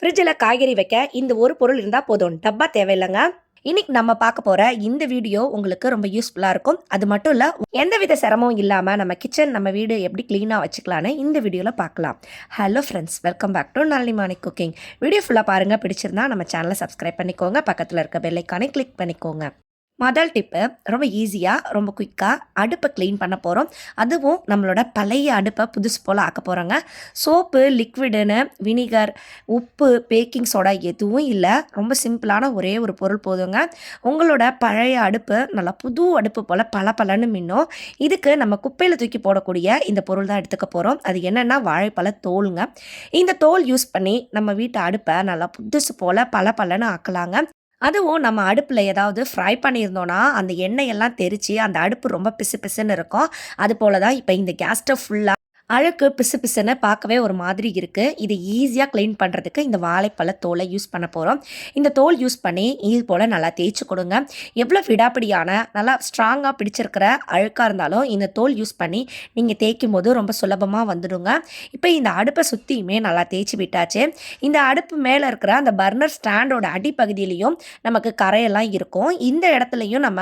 ஃப்ரிட்ஜில் காய்கறி வைக்க இந்த ஒரு பொருள் இருந்தால் போதும். டப்பா தேவையில்லைங்க. இன்னைக்கு நம்ம பார்க்க போகிற இந்த வீடியோ உங்களுக்கு ரொம்ப யூஸ்ஃபுல்லாக இருக்கும். அது மட்டும் இல்லை எந்தவித சிரமமும் இல்லாமல் நம்ம கிச்சன் நம்ம வீடு எப்படி க்ளீனாக வச்சுக்கலான்னு இந்த வீடியோவில் பார்க்கலாம். Hello friends welcome back to Nallimani cooking video ஃபுல்லாக பாருங்கள் பிடிச்சிருந்தா நம்ம சேனலை சப்ஸ்கிரைப் பண்ணிக்கோங்க. பக்கத்தில் இருக்க பெல்லைக்கானே கிளிக் பண்ணிக்கோங்க. முதல் டிப்பு ரொம்ப ஈஸியாக ரொம்ப குயிக்காக அடுப்பை க்ளீன் பண்ண போகிறோம் அதுவும் நம்மளோட பழைய அடுப்பை புதுசு போல் ஆக்க போகிறோங்க சோப்பு லிக்விடுன்னு வினிகர் உப்பு பேக்கிங் சோடா எதுவும் இல்லை. ரொம்ப சிம்பிளான ஒரே ஒரு பொருள் போதுங்க. உங்களோட பழைய அடுப்பு நல்லா புது அடுப்பு போல் பல பலன்னு மின்னும். இதுக்கு நம்ம குப்பையில் தூக்கி போடக்கூடிய இந்த பொருள் தான் எடுத்துக்க போகிறோம் அது என்னென்னா வாழைப்பழ தோலுங்க. இந்த தோல் யூஸ் பண்ணி நம்ம வீட்டு அடுப்பை நல்லா புதுசு போல் பல பலன்னு ஆக்கலாங்க. அதுவும் நம்ம அடுப்பில் ஏதாவது ஃப்ரை பண்ணியிருந்தோன்னா அந்த எண்ணெயெல்லாம் தெரித்து அந்த அடுப்பு ரொம்ப பிசு பிசுன்னு இருக்கும். அது போல தான் இப்போ இந்த கேஸ் ஸ்டவ் ஃபுல்லாக அழுக்கு பிசு பிசுன்னு பார்க்கவே ஒரு மாதிரி இருக்குது இது ஈஸியாக க்ளீன் பண்ணுறதுக்கு இந்த வாழைப்பழ தோலை யூஸ் பண்ண போகிறோம் இந்த தோல் யூஸ் பண்ணி இது போல் நல்லா தேய்ச்சி கொடுங்க. எவ்வளோ விடாப்பிடியான நல்லா ஸ்ட்ராங்காக பிடிச்சிருக்கிற அழுக்காக இருந்தாலும் இந்த தோல் யூஸ் பண்ணி நீங்கள் தேய்க்கும் போது ரொம்ப சுலபமாக வந்துடுங்க. இப்போ இந்த அடுப்பை சுற்றியுமே நல்லா தேய்ச்சி விட்டாச்சு. இந்த அடுப்பு மேலே இருக்கிற அந்த பர்னர் ஸ்டாண்டோட அடிப்பகுதியிலையும் நமக்கு கரையெல்லாம் இருக்கும். இந்த இடத்துலையும் நம்ம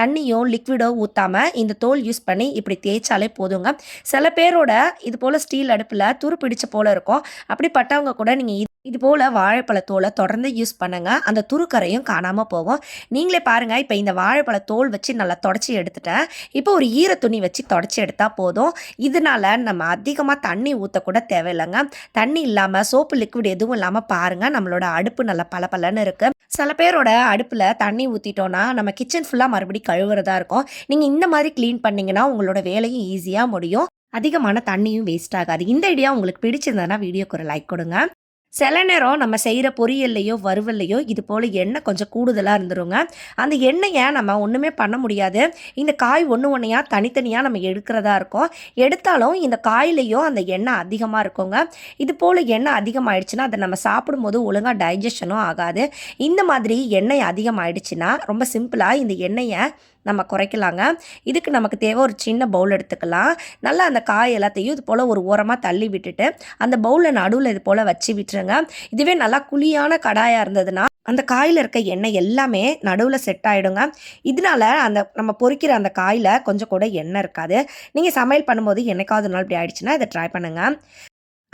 தண்ணியோ லிக்விடோ ஊற்றாமல் இந்த தோல் யூஸ் பண்ணி இப்படி தேய்ச்சாலே போதுங்க. சில பேரோட இது போல் ஸ்டீல் அடுப்பில் துரு பிடிச்ச போல் இருக்கும். அப்படிப்பட்டவங்க கூட நீங்கள் இது போல் வாழைப்பழத்தோலை தொடர்ந்து யூஸ் பண்ணுங்கள் அந்த துருக்கரையும் காணாமல் போகும். நீங்களே பாருங்கள் இப்போ இந்த வாழைப்பழ தோல் வச்சு நல்லா தொடச்சி எடுத்துட்டேன். இப்போ ஒரு ஈர துணி வச்சு தொடச்சி எடுத்தால் போதும். இதனால நம்ம அதிகமாக தண்ணி ஊற்றக்கூட தேவையில்லைங்க. தண்ணி இல்லாமல் சோப்பு லிக்விட் எதுவும் இல்லாமல் பாருங்கள் நம்மளோட அடுப்பு நல்லா பளபளன்னு இருக்குது சில பேரோட அடுப்பில் தண்ணி ஊற்றிட்டோன்னா நம்ம கிச்சன் ஃபுல்லாக மறுபடியும் கழுவுறதா இருக்கும். நீங்கள் இந்த மாதிரி க்ளீன் பண்ணிங்கன்னா உங்களோட வேலையும் ஈஸியாக முடியும். அதிகமான தண்ணியும் வேஸ்ட் ஆகாது. இந்த ஐடியா உங்களுக்கு பிடிச்சிருந்ததுன்னா வீடியோக்கு ஒரு லைக் கொடுங்க. சில நேரம் நம்ம செய்கிற பொரியல்லையோ வறுவல்லையோ இது போல் எண்ணெய் கொஞ்சம் கூடுதலாக இருந்துருங்க. அந்த எண்ணெயை நம்ம ஒன்றுமே பண்ண முடியாது. இந்த காய் ஒன்று ஒன்றையாக தனித்தனியாக நம்ம எடுக்கிறதா இருக்கும் எடுத்தாலும் இந்த காயிலையும் அந்த எண்ணெய் அதிகமாக இருக்குங்க. இது போல் எண்ணெய் அதிகமாகிடுச்சுன்னா அதை நம்ம சாப்பிடும்போது ஒழுங்காக டைஜஷனும் ஆகாது. இந்த மாதிரி எண்ணெய் அதிகமாகிடுச்சுன்னா ரொம்ப சிம்பிளாக இந்த எண்ணெயை நம்ம குறைக்கலாங்க. இதுக்கு நமக்கு தேவை ஒரு சின்ன பவுல் எடுத்துக்கலாம். நல்லா அந்த காய் எல்லாத்தையும் இது போல் ஒரு ஓரமாக தள்ளி விட்டுட்டு அந்த பவுலில் நடுவில் இது போல் வச்சு விட்டுருங்க. இதுவே நல்லா குழியான கடாயாக இருந்ததுன்னா அந்த காயில் இருக்க எண்ணெய் எல்லாமே நடுவில் செட் ஆகிடுங்க இதனால அந்த நம்ம பொறிக்கிற அந்த காயில் கொஞ்சம் கூட எண்ணெய் இருக்காது. நீங்கள் சமையல் பண்ணும்போது என்னைக்காவது நாள் இப்படி ஆயிடுச்சுன்னா இதை ட்ரை பண்ணுங்கள்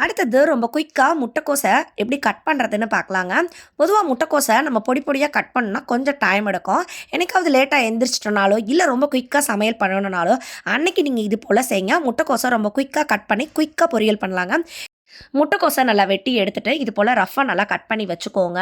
அடுத்தது ரொம்ப குயிக்காக முட்டைக்கோசை எப்படி கட் பண்ணுறதுன்னு பார்க்கலாங்க. பொதுவாக முட்டைக்கோசை நம்ம பொடி பொடியாக கட் பண்ணால் கொஞ்சம் டைம் எடுக்கும். எனக்காவது லேட்டாக எந்திரிச்சிட்டனாலோ இல்லை ரொம்ப குயிக்காக சமையல் பண்ணணுனாலோ அன்னைக்கு நீங்கள் இது போல் செய்யுங்க. முட்டைக்கோசை ரொம்ப குயிக்காக கட் பண்ணி குயிக்காக பொரியல் பண்ணலாங்க. முட்டைக்கோசை நல்லா வெட்டி எடுத்துகிட்டு இது போல் ரஃப்பாக நல்லா கட் பண்ணி வச்சுக்கோங்க.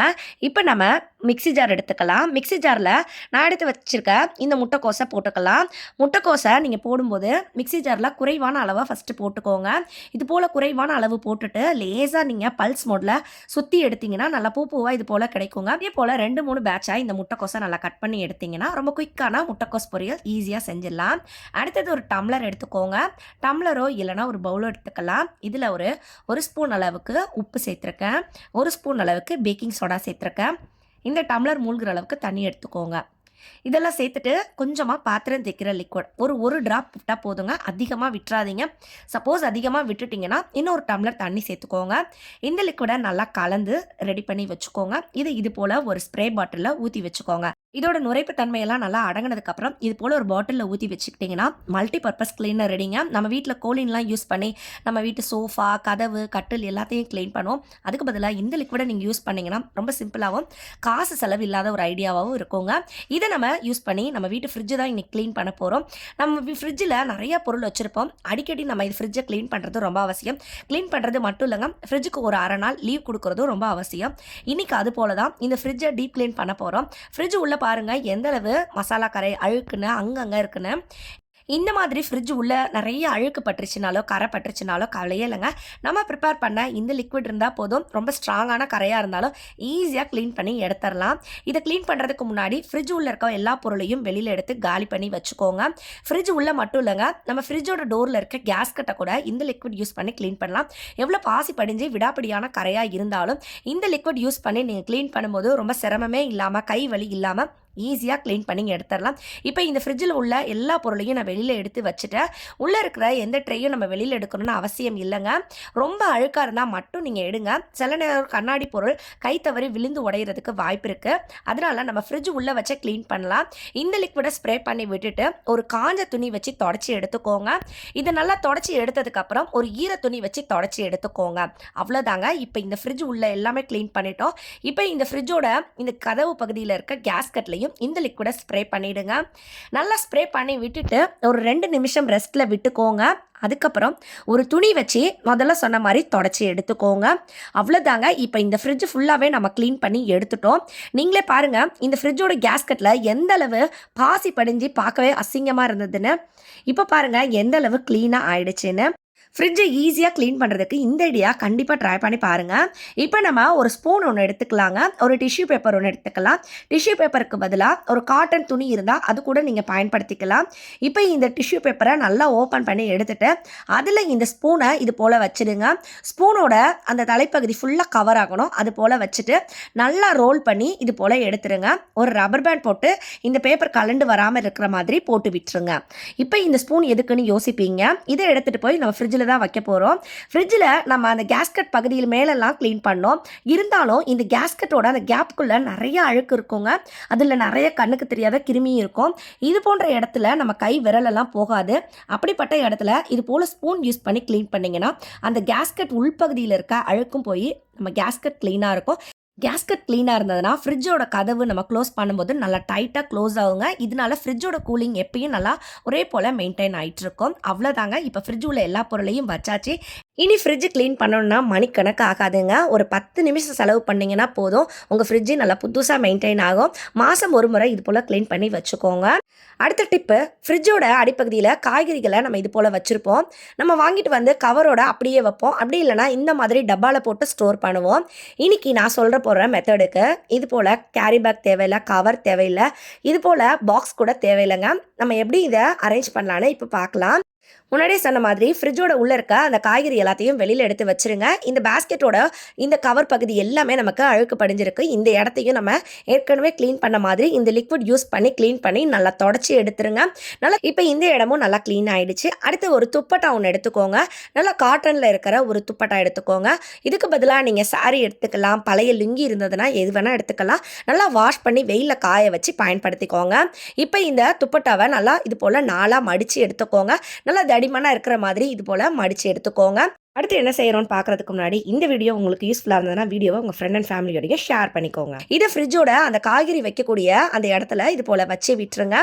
இப்போ நம்ம மிக்சி ஜார் எடுத்துக்கலாம். மிக்சி ஜாரில் நான் எடுத்து வச்சுருக்க இந்த முட்டைக்கோசை போட்டுக்கலாம். முட்டைக்கோசை நீங்கள் போடும்போது மிக்சி ஜாரில் குறைவான அளவாக ஃபஸ்ட்டு போட்டுக்கோங்க. இது போல் குறைவான அளவு போட்டுட்டு லேசாக நீங்கள் பல்ஸ் மோடில் சுற்றி எடுத்திங்கன்னா நல்லா பூ பூவாக இது போல் கிடைக்குங்க. அதே போல் ரெண்டு மூணு பேட்சாக இந்த முட்டைக்கோஸை நல்லா கட் பண்ணி எடுத்திங்கன்னா ரொம்ப குயிக்கான முட்டைக்கோஸ் பொரியல் ஈஸியாக செஞ்சிடலாம். அடுத்தது ஒரு டம்ளர் எடுத்துக்கோங்க. டம்ளரோ இல்லைனா ஒரு பவுலோ எடுத்துக்கலாம். இதில் ஒரு ஒரு ஸ்பூன் அளவுக்கு உப்பு சேர்த்துருக்கேன். ஒரு ஸ்பூன் அளவுக்கு பேக்கிங் சோடா சேர்த்துருக்கேன். இந்த டம்ளர் மூழ்கிற அளவுக்கு தண்ணி எடுத்துக்கோங்க. இதெல்லாம் சேர்த்துட்டு கொஞ்சமாக பாத்திரம் தைக்கிற லிக்விட் ஒரு ஒரு ட்ராப் விட்டால் போதுங்க. அதிகமாக விட்டுறாதீங்க. சப்போஸ் அதிகமாக விட்டுட்டிங்கன்னா இன்னொரு டம்ளர் தண்ணி சேர்த்துக்கோங்க. இந்த லிக்விடை நல்லா கலந்து ரெடி பண்ணி வச்சுக்கோங்க. இது இது போல் ஒரு ஸ்ப்ரே பாட்டிலில் ஊற்றி வச்சுக்கோங்க. இதோட நுரைப்பு தன்மையெல்லாம் நல்லா அடங்கினதுக்கப்புறம் இது போல் ஒரு பாட்டிலில் ஊற்றி வச்சுக்கிட்டிங்கன்னா மல்டி பர்பஸ் கிளீனர் ரெடிங்க நம்ம வீட்டில் கோலின்லாம் யூஸ் பண்ணி நம்ம வீட்டு சோஃபா கதவு கட்டில் எல்லாத்தையும் க்ளீன் பண்ணுவோம். அதுக்கு பதிலாக இந்த லிக்விடை நீங்கள் யூஸ் பண்ணிங்கன்னா ரொம்ப சிம்பிளாகவும் காசு செலவு இல்லாத ஒரு ஐடியாவாகவும் இருக்குங்க. இதை நம்ம யூஸ் பண்ணி நம்ம வீட்டு ஃப்ரிட்ஜு தான் இன்றைக்கி க்ளீன் பண்ண போகிறோம் நம்ம ஃப்ரிட்ஜில் நிறைய பொருள் வச்சுருப்போம். அடிக்கடி நம்ம இது ஃப்ரிட்ஜை க்ளீன் பண்ணுறது ரொம்ப அவசியம். க்ளீன் பண்ணுறது மட்டும் இல்லைங்க ஃப்ரிட்ஜுக்கு ஒரு அரை நாள் லீவ் கொடுக்குறதும் ரொம்ப அவசியம். இன்றைக்கி அது போல தான் இந்த ஃப்ரிட்ஜை டீப் க்ளீன் பண்ண போகிறோம் ஃப்ரிட்ஜ் உள்ள பாருங்கள் எந்த அளவு மசாலா கரை அழுக்குன்னு அங்கங்கே இருக்குன்னு இந்த மாதிரி ஃப்ரிட்ஜ் உள்ளே நிறைய அழுக்கு பட்டுருச்சுனாலோ கரை பட்டுருச்சுனாலோ கவலையே இல்லைங்க. நம்ம ப்ரிப்பேர் பண்ண இந்த லிக்விட் இருந்தால் போதும். ரொம்ப ஸ்ட்ராங்கான கரையாக இருந்தாலும் ஈஸியாக க்ளீன் பண்ணி எடுத்துடலாம். இதை க்ளீன் பண்ணுறதுக்கு முன்னாடி ஃப்ரிட்ஜ் உள்ளே இருக்க எல்லா பொருளையும் வெளியில் எடுத்து காலி பண்ணி வச்சுக்கோங்க. ஃப்ரிட்ஜ் உள்ளே மட்டும் இல்லைங்க. நம்ம ஃப்ரிட்ஜோட டோரில் இருக்க கேஸ் கட்டை கூட இந்த லிக்விட் யூஸ் பண்ணி க்ளீன் பண்ணலாம். எவ்வளோ பாசி படிஞ்சு விடாப்பிடியான கரையாக இருந்தாலும் இந்த லிக்விட் யூஸ் பண்ணி நீங்கள் க்ளீன் பண்ணும்போது ரொம்ப சிரமமே இல்லாமல் கை வலி இல்லாமல் ஈஸியாக க்ளீன் பண்ணி எடுத்துடலாம். இப்போ இந்த ஃப்ரிட்ஜில் உள்ள எல்லா பொருளையும் நான் வெளியில் எடுத்து வச்சுட்டேன். உள்ளே இருக்கிற எந்த ட்ரேயும் நம்ம வெளியில் எடுக்கணும்னு அவசியம் இல்லைங்க. ரொம்ப அழுக்காக இருந்தால் மட்டும் நீங்கள் எடுங்க. சில நேரம் கண்ணாடி பொருள் கை தவறி விழுந்து உடையிறதுக்கு வாய்ப்பு இருக்குது அதனால நம்ம ஃப்ரிட்ஜ் உள்ளே வச்சு க்ளீன் பண்ணலாம். இந்த லிக்விடை ஸ்ப்ரே பண்ணி விட்டுட்டு ஒரு காஞ்ச துணி வச்சு தொடச்சி எடுத்துக்கோங்க. இதை நல்லா தொடச்சி எடுத்ததுக்கப்புறம் ஒரு ஈர துணி வச்சு தொடச்சி எடுத்துக்கோங்க. அவ்வளோதாங்க இப்போ இந்த ஃப்ரிட்ஜ் உள்ள எல்லாமே க்ளீன் பண்ணிட்டோம். இப்போ இந்த ஃப்ரிட்ஜோட இந்த கதவு பகுதியில் இருக்க கேஸ்கட்லையும் இந்த லிக்விடை ஸ்ப்ரே பண்ணிவிடுங்க நல்லா ஸ்ப்ரே பண்ணி விட்டுட்டு ஒரு ரெண்டு நிமிஷம் ரெஸ்ட்டில் விட்டுக்கோங்க. அதுக்கப்புறம் ஒரு துணி வச்சு முதல்ல சொன்ன மாதிரி தொடச்சி எடுத்துக்கோங்க. அவ்வளோதாங்க இப்போ இந்த ஃப்ரிட்ஜ் ஃபுல்லாகவே நம்ம க்ளீன் பண்ணி எடுத்துட்டோம். நீங்களே பாருங்கள் இந்த ஃப்ரிட்ஜோட கேஸ்கட்டில் எந்த அளவு பாசி படிஞ்சு பார்க்கவே அசிங்கமாக இருந்ததுன்னு. இப்போ பாருங்கள் எந்த அளவு க்ளீனாக ஆயிடுச்சுன்னு. ஃப்ரிட்ஜை ஈஸியாக க்ளீன் பண்ணுறதுக்கு இந்த ஐடியா கண்டிப்பாக ட்ரை பண்ணி பாருங்கள் இப்போ நம்ம ஒரு ஸ்பூன் ஒன்று எடுத்துக்கலாங்க. ஒரு டிஷ்யூ பேப்பர் ஒன்று எடுத்துக்கலாம். டிஷ்யூ பேப்பருக்கு பதிலாக ஒரு காட்டன் துணி இருந்தால் அது கூட நீங்கள் பயன்படுத்திக்கலாம். இப்போ இந்த டிஷ்யூ பேப்பரை நல்லா ஓப்பன் பண்ணி எடுத்துகிட்டு அதில் இந்த ஸ்பூனை இது போல் வச்சுடுங்க. ஸ்பூனோட அந்த தலைப்பகுதி ஃபுல்லாக கவர் ஆகணும். அது போல் வச்சுட்டு நல்லா ரோல் பண்ணி இது போல் எடுத்துருங்க. ஒரு ரப்பர் பேண்ட் போட்டு இந்த பேப்பர் கலண்டு வராமல் இருக்கிற மாதிரி போட்டு விட்டுருங்க. இப்போ இந்த ஸ்பூன் எதுக்குன்னு யோசிப்பீங்க? இதை எடுத்துகிட்டு போய் நம்ம ஃப்ரிட்ஜில் தான் வைக்க போகிறோம் ஃப்ரிட்ஜில் நம்ம அந்த கேஸ்கட் பகுதியில் மேலெல்லாம் க்ளீன் பண்ணோம். இருந்தாலும் இந்த கேஸ்கட்டோட அந்த கேப்புக்குள்ளே நிறைய அழுக்கு இருக்குங்க. அதில் நிறைய கண்ணுக்கு தெரியாத கிருமி இருக்கும். இது போன்ற இடத்துல நம்ம கை விரலெல்லாம் போகாது. அப்படிப்பட்ட இடத்துல இது போல் ஸ்பூன் யூஸ் பண்ணி க்ளீன் பண்ணிங்கன்னா அந்த கேஸ்கட் உள்பகுதியில் இருக்க அழுக்கும் போய் நம்ம கேஸ்கட் க்ளீனாக இருக்கும். கேஸ்கட் க்ளீனாக இருந்ததுன்னா ஃப்ரிட்ஜோட கதவு நம்ம க்ளோஸ் பண்ணும்போது நல்லா டைட்டாக க்ளோஸ் ஆகுங்க. இதனால ஃப்ரிட்ஜோட கூலிங் எப்பயும் நல்லா ஒரே போல் மெயின்டைன் ஆகிட்டு இருக்கும் அவ்வளோதாங்க இப்போ ஃப்ரிட்ஜ் உள்ள எல்லா பொருளையும் வச்சாச்சு. இனி ஃப்ரிட்ஜ் க்ளீன் பண்ணணும்னா மணிக்கணக்கு ஆகாதுங்க. ஒரு பத்து நிமிஷம் செலவு பண்ணிங்கன்னா போதும். உங்கள் ஃப்ரிட்ஜு நல்லா புதுசாக மெயின்டைன் ஆகும். மாதம் ஒரு முறை இது போல் க்ளீன் பண்ணி வச்சுக்கோங்க. அடுத்த டிப்பு ஃப்ரிட்ஜோட அடிப்பகுதியில் காய்கறிகளை நம்ம இது போல் வச்சுருப்போம். நம்ம வாங்கிட்டு வந்து கவரோட அப்படியே வைப்போம். அப்படி இல்லைனா இந்த மாதிரி டப்பாவில் போட்டு ஸ்டோர் பண்ணுவோம். இன்றைக்கி நான் சொல்கிற போடுற மெத்தடுக்கு இது போல் கேரி பேக் தேவையில்லை கவர் தேவையில்லை. இது போல் பாக்ஸ் கூட தேவையில்லைங்க. நம்ம எப்படி இதை அரேஞ்ச் பண்ணலான்னு இப்போ பார்க்கலாம். முன்னாடியே சொன்ன மாதிரி ஃப்ரிட்ஜோட உள்ளே இருக்க அந்த காய்கறி எல்லாத்தையும் வெளியில் எடுத்து வச்சிருங்க. இந்த பேஸ்கெட்டோட இந்த கவர் பகுதி எல்லாமே நமக்கு அழுக்கு படிஞ்சிருக்கு. இந்த இடத்தையும் நம்ம ஏற்கனவே க்ளீன் பண்ண மாதிரி இந்த லிக்விட் யூஸ் பண்ணி க்ளீன் பண்ணி நல்லா தொடச்சி எடுத்துருங்க. நல்லா இப்போ இந்த இடமும் நல்லா க்ளீன் ஆகிடுச்சு அடுத்து ஒரு துப்பட்டா ஒன்று எடுத்துக்கோங்க. நல்லா காட்டனில் இருக்கிற ஒரு துப்பட்டா எடுத்துக்கோங்க. இதுக்கு பதிலாக நீங்கள் saree எடுத்துக்கலாம். பழைய லுங்கி இருந்ததுன்னா எது வேணால் எடுத்துக்கலாம். நல்லா வாஷ் பண்ணி வெயிலில் காய வச்சு பயன்படுத்திக்கோங்க. இப்போ இந்த துப்பட்டாவை நல்லா இது போல் நாளாக மடித்து எடுத்துக்கோங்க. நல்லா தடிமனாக இருக்கிற மாதிரி இது போல் மடித்து எடுத்துக்கோங்க. அடுத்து என்ன செய்யறோம்னு பார்க்கறதுக்கு முன்னாடி இந்த வீடியோ உங்களுக்கு யூஸ்ஃபுல்லாக இருந்ததுன்னா வீடியோவை உங்கள் ஃப்ரெண்ட் அண்ட் ஃபேமிலியோடய ஷேர் பண்ணிக்கோங்க. இதை ஃப்ரிட்ஜோட அந்த காய்கறி வைக்கக்கூடிய அந்த இடத்துல இது போல் வச்சு விட்டுருங்க.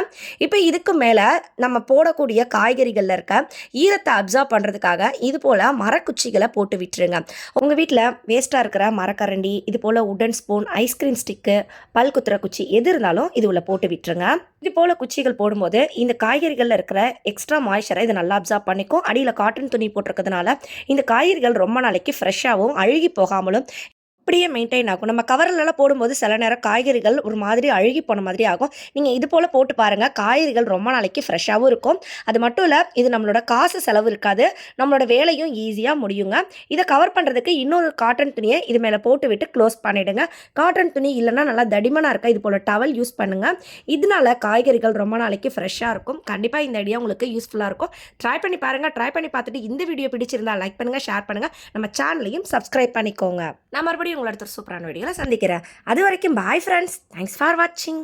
இப்போ இதுக்கு மேலே நம்ம போடக்கூடிய காய்கறிகளில் இருக்க ஈரத்தை அப்சர்வ் பண்ணுறதுக்காக இது போல் மரக்குச்சிகளை போட்டு விட்டுருங்க. உங்கள் வீட்டில் வேஸ்ட்டாக இருக்கிற மரக்கரண்டி இது போல் உடன் ஸ்பூன் ஐஸ்கிரீம் ஸ்டிக்கு பல் குத்துற குச்சி எது இருந்தாலும் இது உள்ள போட்டு விட்டுருங்க. இது போல் குச்சிகள் போடும்போது இந்த காய்கறிகளில் இருக்கிற எக்ஸ்ட்ரா மாய்ச்சரை இது நல்லா அப்சர்வ் பண்ணிக்கும். அடியில் காட்டன் துணி போட்டிருக்கிறதுனால இந்த காய்கறிகள் ரொம்ப நாளைக்கு ஃப்ரெஷ்ஷாகவும் அழுகி போகாமலும் அப்படியே மெயின்டைன் ஆகும். நம்ம கவர்லலாம் போடும்போது சில நேரம் காய்கறிகள் ஒரு மாதிரி அழுகி போன மாதிரி ஆகும். நீங்கள் இது போல் போட்டு பாருங்கள் காய்கறிகள் ரொம்ப நாளைக்கு ஃப்ரெஷ்ஷாகவும் இருக்கும். அது மட்டும் இல்லை இது நம்மளோட காசு செலவு இருக்காது. நம்மளோட வேலையும் ஈஸியாக முடியுங்க. இதை கவர் பண்ணுறதுக்கு இன்னொரு காட்டன் துணியை இது மேலே போட்டு விட்டு க்ளோஸ் பண்ணிவிடுங்க காட்டன் துணி இல்லைன்னா நல்லா தடிமனாக இருக்கா இது போல் டவல் யூஸ் பண்ணுங்கள் இதனால காய்கறிகள் ரொம்ப நாளைக்கு ஃப்ரெஷ்ஷாக இருக்கும். கண்டிப்பாக இந்த ஐடியா உங்களுக்கு யூஸ்ஃபுல்லாக இருக்கும். ட்ரை பண்ணி பாருங்கள் ட்ரை பண்ணி பார்த்துட்டு இந்த வீடியோ பிடிச்சிருந்தா லைக் பண்ணுங்கள் ஷேர் பண்ணுங்கள் நம்ம சேனலையும் சப்ஸ்கிரைப் பண்ணிக்கோங்க. நான் மறுபடியும் உங்களோட சூப்பரான வீடியோவில் சந்திக்கிறேன். அது வரைக்கும் பாய் ஃப்ரெண்ட்ஸ் தேங்க்ஸ் ஃபார் வாட்சிங்